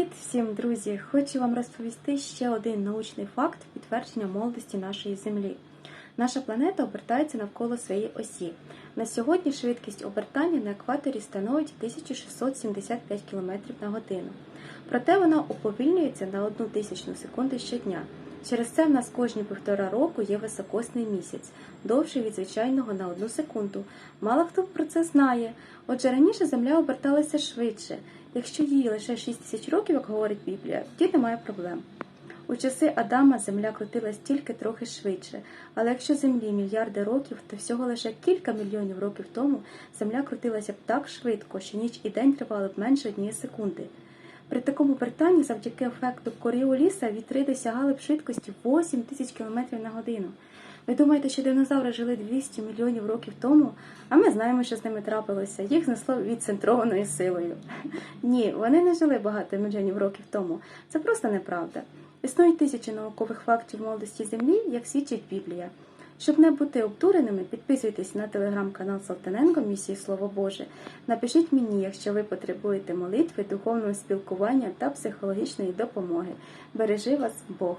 Привіт всім, друзі! Хочу вам розповісти ще один научний факт підтвердження молодості нашої Землі. Наша планета обертається навколо своєї осі. На сьогодні швидкість обертання на екваторі становить 1675 км на годину. Проте вона уповільнюється на одну тисячну секунду щодня. Через це в нас кожні півтора року є високосний місяць, довший від звичайного на одну секунду. Мало хто про це знає. Отже, раніше Земля оберталася швидше. Якщо їй лише 6 тисяч років, як говорить Біблія, тоді немає проблем. У часи Адама Земля крутилась тільки трохи швидше, але якщо Землі мільярди років, то всього лише кілька мільйонів років тому Земля крутилася б так швидко, що ніч і день тривали б менше однієї секунди. При такому обертанні завдяки ефекту Коріоліса вітри досягали б швидкості 8 тисяч км на годину. Ви думаєте, що динозаври жили 200 мільйонів років тому, а ми знаємо, що з ними трапилося. Їх знесло відцентрованою силою. Ні, вони не жили багато мільйонів років тому. Це просто неправда. Існують тисячі наукових фактів молодості Землі, як свідчить Біблія. Щоб не бути обдуреними, підписуйтесь на телеграм-канал Салтаненко Місії Слово Боже. Напишіть мені, якщо ви потребуєте молитви, духовного спілкування та психологічної допомоги. Бережи вас Бог!